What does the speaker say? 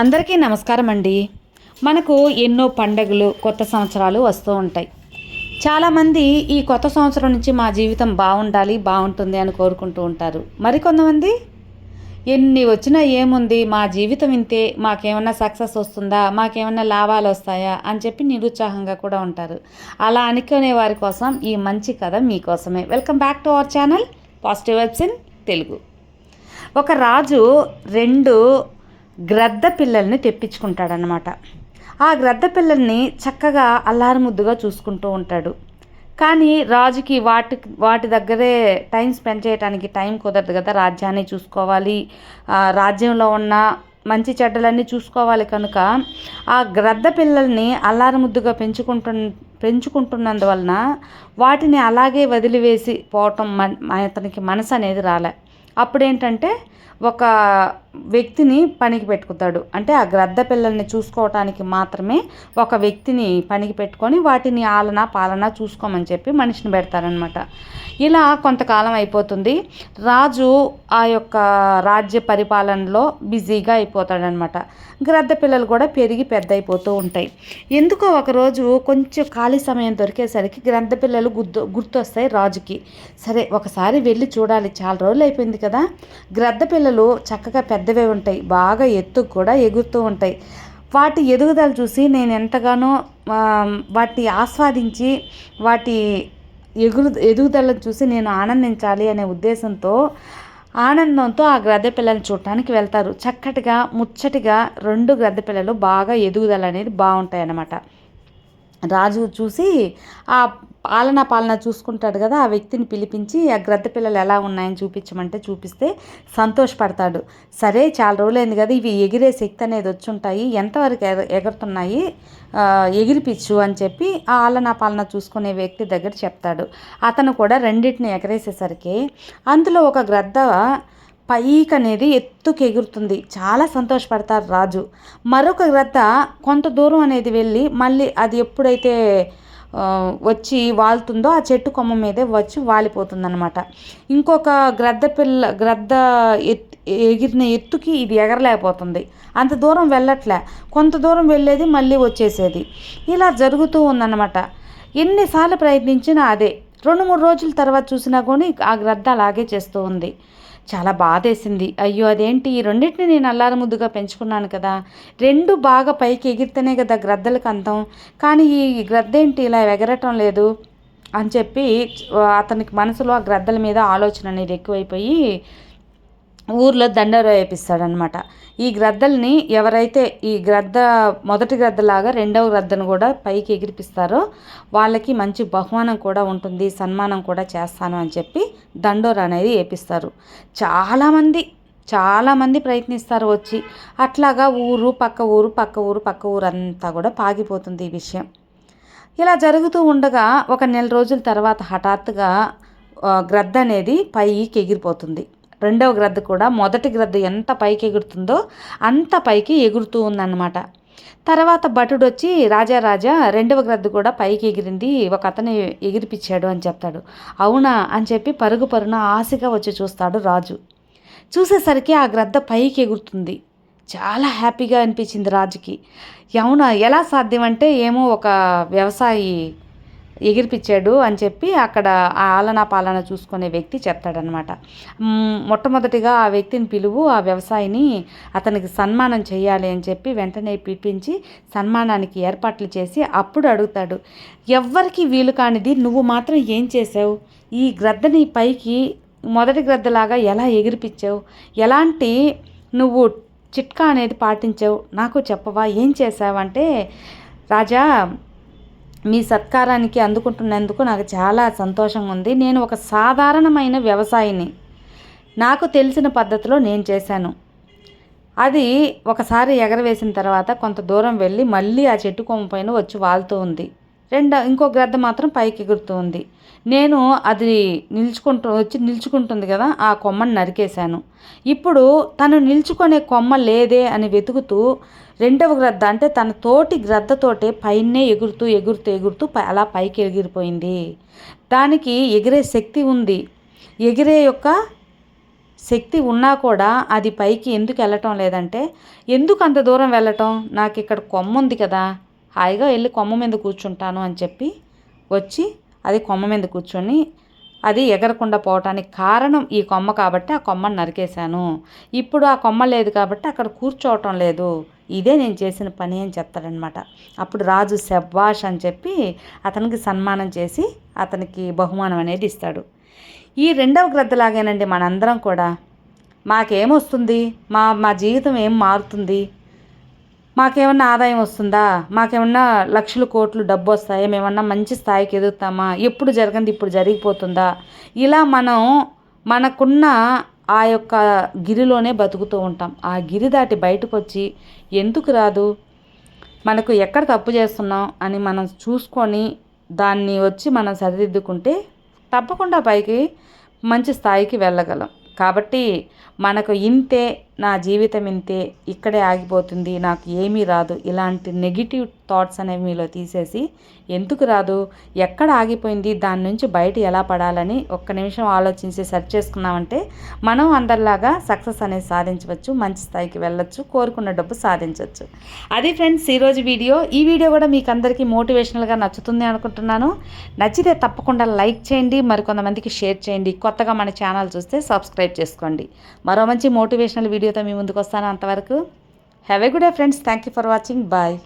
అందరికీ నమస్కారం అండి మనకు ఎన్నో పండగలు కొత్త సంవత్సరాలు వస్తూ ఉంటాయి. చాలామంది ఈ కొత్త సంవత్సరం నుంచి మా జీవితం బాగుండాలి బాగుంటుంది అని కోరుకుంటూ ఉంటారు. మరికొంతమంది ఎన్ని వచ్చినా ఏముంది మా జీవితం ఇంతే మాకేమన్నా సక్సెస్ వస్తుందా మాకేమన్నా లాభాలు వస్తాయా అని చెప్పి నిరుత్సాహంగా కూడా ఉంటారు. అలా అనుకునే వారి కోసం ఈ మంచి కథ మీకోసమే welcome back to our channel positive webs in Telugu ఒక రాజు రెండు గ్రద్ద పిల్లల్ని తెప్పించుకుంటాడనమాట ఆ గ్రద్ద పిల్లల్ని చక్కగా అల్లారు ముద్దుగా చూసుకుంటూ ఉంటాడు. కానీ రాజుకి వాటి వాటి దగ్గరే టైం స్పెండ్ చేయడానికి టైం కుదరదు కదా. రాజ్యాన్ని చూసుకోవాలి. రాజ్యంలో ఉన్న మంచి చెడ్డలన్నీ చూసుకోవాలి కనుక ఆ గ్రద్ద పిల్లల్ని అల్లారముద్దుగా పెంచుకుంటు పెంచుకుంటున్నందువలన వాటిని అలాగే వదిలివేసి పోవటం మన అతనికి మనసు అనేది రాలే. అప్పుడేంటంటే ఒక వ్యక్తిని పనికి పెట్టుకుతాడు అంటే ఆ గ్రద్ద పిల్లల్ని చూసుకోవటానికి మాత్రమే ఒక వ్యక్తిని పనికి పెట్టుకొని వాటిని ఆలన పాలన చూసుకోమని చెప్పి మనిషిని పెడతారనమాట ఇలా కొంతకాలం అయిపోతుంది. రాజు ఆ యొక్క రాజ్య పరిపాలనలో బిజీగా అయిపోతాడనమాట గ్రద్ద పిల్లలు కూడా పెరిగి పెద్ద అయిపోతూ ఉంటాయి. ఎందుకో ఒకరోజు కొంచెం ఖాళీ సమయం దొరికేసరికి గ్రద్ద పిల్లలు గుర్తు గుర్తొస్తాయి రాజుకి. సరే ఒకసారి వెళ్ళి చూడాలి. చాలా రోజులు అయిపోయింది కదా. గ్రద్ద పిల్లలు చక్కగా పెద్ద పెద్దవే ఉంటాయి బాగా ఎత్తు కూడా ఎగురుతూ ఉంటాయి. వాటి ఎదుగుదల చూసి నేను ఎంతగానో వాటిని ఆస్వాదించి వాటి ఎగురు ఎదుగుదలను చూసి నేను ఆనందించాలి అనే ఉద్దేశంతో ఆనందంతో ఆ గ్రద్దె పిల్లల్ని చూడటానికి వెళ్తారు. చక్కటిగా ముచ్చటిగా రెండు గ్రద్దె పిల్లలు బాగా ఎదుగుదల అనేది బాగుంటాయి అన్నమాట రాజు చూసి ఆ పాలన పాలన చూసుకుంటాడు కదా ఆ వ్యక్తిని పిలిపించి ఆ గ్రద్ద పిల్లలు ఎలా ఉన్నాయని చూపించమంటే చూపిస్తే సంతోషపడతాడు. సరే చాలా రోజులైంది కదా ఇవి ఎగిరే శక్తి అనేది వచ్చి ఉంటాయి ఎంతవరకు ఎగ ఎగురుతున్నాయి ఎగిరిపించు అని చెప్పి ఆ ఆలన పాలన చూసుకునే వ్యక్తి దగ్గర చెప్తాడు. అతను కూడా రెండింటిని ఎగరేసేసరికి అందులో ఒక గ్రద్ద పైకి అనేది ఎత్తుకు ఎగురుతుంది చాలా సంతోషపడతారు రాజు. మరొక గ్రద్ద కొంత దూరం అనేది వెళ్ళి మళ్ళీ అది ఎప్పుడైతే వచ్చి వాలుతుందో ఆ చెట్టు కొమ్మ మీదే వచ్చి వాలిపోతుందన్నమాట. ఇంకొక గ్రద్ద పిల్ల గ్రద్ద ఎత్ ఎగిరిన ఎత్తుకి ఇది ఎగరలేకపోతుంది. అంత దూరం వెళ్ళట్లే. కొంత దూరం వెళ్ళేది మళ్ళీ వచ్చేసేది. ఇలా జరుగుతూ ఉందన్నమాట. ఎన్నిసార్లు ప్రయత్నించినా అదే. రెండు మూడు రోజుల తర్వాత చూసినా కానీ ఆ గ్రద్ద అలాగే చేస్తూ ఉంది. చాలా బాధేసింది. అయ్యో అదేంటి? ఈ రెండింటిని నేను అల్లారు ముద్దుగా పెంచుకున్నాను కదా. రెండు బాగా పైకి ఎగిరితేనే కదా గ్రద్దలకు అందం కానీ ఈ గ్రద్ద ఏంటి? ఇలా ఎగరటం లేదు అని చెప్పి అతనికి మనసులో ఆ గ్రద్దల మీద ఆలోచన అనేది ఎక్కువైపోయి ఊర్లో దండోర వేపిస్తాడనమాట ఈ గ్రద్దల్ని ఎవరైతే ఈ గ్రద్ద మొదటి గ్రద్దలాగా రెండవ గ్రద్దను కూడా పైకి ఎగిరిపిస్తారో వాళ్ళకి మంచి బహుమానం కూడా ఉంటుంది సన్మానం కూడా చేస్తాను అని చెప్పి దండోర అనేది వేపిస్తారు. చాలామంది చాలామంది ప్రయత్నిస్తారు వచ్చి. అట్లాగా ఊరు పక్క ఊరు పక్క ఊరు పక్క ఊరు అంతా కూడా పాగిపోతుంది ఈ విషయం. ఇలా జరుగుతూ ఉండగా ఒక నెల రోజుల తర్వాత హఠాత్తుగా గ్రద్ద అనేది పైకి ఎగిరిపోతుంది. రెండవ గ్రద్ద కూడా మొదటి గ్రద్ద ఎంత పైకి ఎగురుతుందో అంత పైకి ఎగురుతూ ఉందన్నమాట. తర్వాత భటుడు వచ్చి రాజా రాజా రెండవ గ్రద్ద కూడా పైకి ఎగిరింది ఒక అతను ఎగిరిపించాడు అని చెప్తాడు. అవునా? అని చెప్పి పరుగు పరుగున ఆశగా వచ్చి చూస్తాడు రాజు. చూసేసరికి ఆ గ్రద్ద పైకి ఎగురుతుంది. చాలా హ్యాపీగా అనిపించింది రాజుకి. అవునా ఎలా సాధ్యం అంటే ఏమో ఒక వ్యవసాయి ఎగిరిపిచ్చాడు అని చెప్పి అక్కడ ఆ ఆలనా పాలన చూసుకునే వ్యక్తి చెప్తాడనమాట. మొట్టమొదటిగా ఆ వ్యక్తిని పిలువు ఆ వ్యవసాయిని అతనికి సన్మానం చేయాలి అని చెప్పి వెంటనే పిలిపించి సన్మానానికి ఏర్పాట్లు చేసి అప్పుడు అడుగుతాడు ఎవ్వరికి వీలు కానిది నువ్వు మాత్రం ఏం చేసావు ఈ గ్రద్దని పైకి మొదటి గ్రద్దలాగా ఎలా ఎగిరిపించావు ఎలాంటి నువ్వు చిట్కా అనేది పాటించావు? నాకు చెప్పవా? ఏం చేసావంటే రాజా మీ సత్కారానికి అందుకుంటున్నందుకు నాకు చాలా సంతోషంగా ఉంది. నేను ఒక సాధారణమైన వ్యవసాయిని. నాకు తెలిసిన పద్ధతిలో నేను చేశాను. అది ఒకసారి ఎగరవేసిన తర్వాత కొంత దూరం వెళ్ళి మళ్ళీ ఆ చెట్టు కొమ్మ పైన వచ్చి వాలుతూ ఉంది. రెండో ఇంకో గ్రద్ద మాత్రం పైకి ఎగురుతూ ఉంది. నేను అది నిల్చుకుంటూ వచ్చి నిల్చుకుంటుంది కదా ఆ కొమ్మను నరికేశాను. ఇప్పుడు తను నిల్చుకునే కొమ్మ లేదే అని వెతుకుతూ రెండవ గ్రద్ద అంటే తన తోటి గ్రద్దతోటే పైనే ఎగురుతూ ఎగురుతూ ఎగురుతూ అలా పైకి ఎగిరిపోయింది. దానికి ఎగిరే శక్తి ఉంది. ఎగిరే యొక్క శక్తి ఉన్నా కూడా అది పైకి ఎందుకు వెళ్ళటం లేదంటే ఎందుకు అంత దూరం వెళ్ళటం? నాకు ఇక్కడ కొమ్మ ఉంది కదా. హాయిగా వెళ్ళి కొమ్మ మీద కూర్చుంటాను అని చెప్పి వచ్చి అది కొమ్మ మీద కూర్చొని అది ఎగరకుండా పోవటానికి కారణం ఈ కొమ్మ కాబట్టి ఆ కొమ్మను నరికేశాను. ఇప్పుడు ఆ కొమ్మ లేదు కాబట్టి అక్కడ కూర్చోవటం లేదు. ఇదే నేను చేసిన పని అని చెప్తాడనమాట. అప్పుడు రాజు శబ్బాష్ అని చెప్పి అతనికి సన్మానం చేసి అతనికి బహుమానం అనేది ఇస్తాడు. ఈ రెండవ గ్రద్దలాగేనండి మనందరం కూడా. మాకేమొస్తుంది మా మా జీవితం ఏం మారుతుంది? మాకేమన్నా ఆదాయం వస్తుందా? మాకేమన్నా లక్షలు కోట్లు డబ్బు వస్తాయా? మేమన్నా మంచి స్థాయికి ఎదుగుతామా? ఎప్పుడు జరగంది ఇప్పుడు జరిగిపోతుందా? ఇలా మనం మనకున్న ఆ యొక్క గిరిలోనే బతుకుతూ ఉంటాం. ఆ గిరి దాటి బయటకు వచ్చి ఎందుకు రాదు? మనకు ఎక్కడ తప్పు చేస్తున్నాం అని మనం చూసుకొని దాన్ని వచ్చి మనం సరిదిద్దుకుంటే తప్పకుండా పైకి మంచి స్థాయికి వెళ్ళగలం. కాబట్టి మనకు ఇంతే నా జీవితం ఇంతే ఇక్కడే ఆగిపోతుంది నాకు ఏమీ రాదు. ఇలాంటి నెగిటివ్ థాట్స్ అనేవి మీలో తీసేసి ఎందుకు రాదు? ఎక్కడ ఆగిపోయింది? దాని నుంచి బయట ఎలా పడాలని ఒక్క నిమిషం ఆలోచించి సెర్చ్ చేసుకున్నామంటే మనం అందరిలాగా సక్సెస్ అనేది సాధించవచ్చు మంచి స్థాయికి వెళ్ళొచ్చు కోరుకున్న డబ్బు సాధించవచ్చు. అది ఫ్రెండ్స్ ఈరోజు వీడియో. ఈ వీడియో కూడా మీకు అందరికీ మోటివేషనల్గా నచ్చుతుంది అనుకుంటున్నాను. నచ్చితే తప్పకుండా లైక్ చేయండి మరికొంతమందికి షేర్ చేయండి. కొత్తగా మన ఛానల్ చూస్తే సబ్స్క్రైబ్ చేసుకోండి. మరో మంచి మోటివేషనల్ వీడియో వీడియోతో మీ ముందుకు వస్తాను అంతవరకు. Have a good day friends thank you for watching bye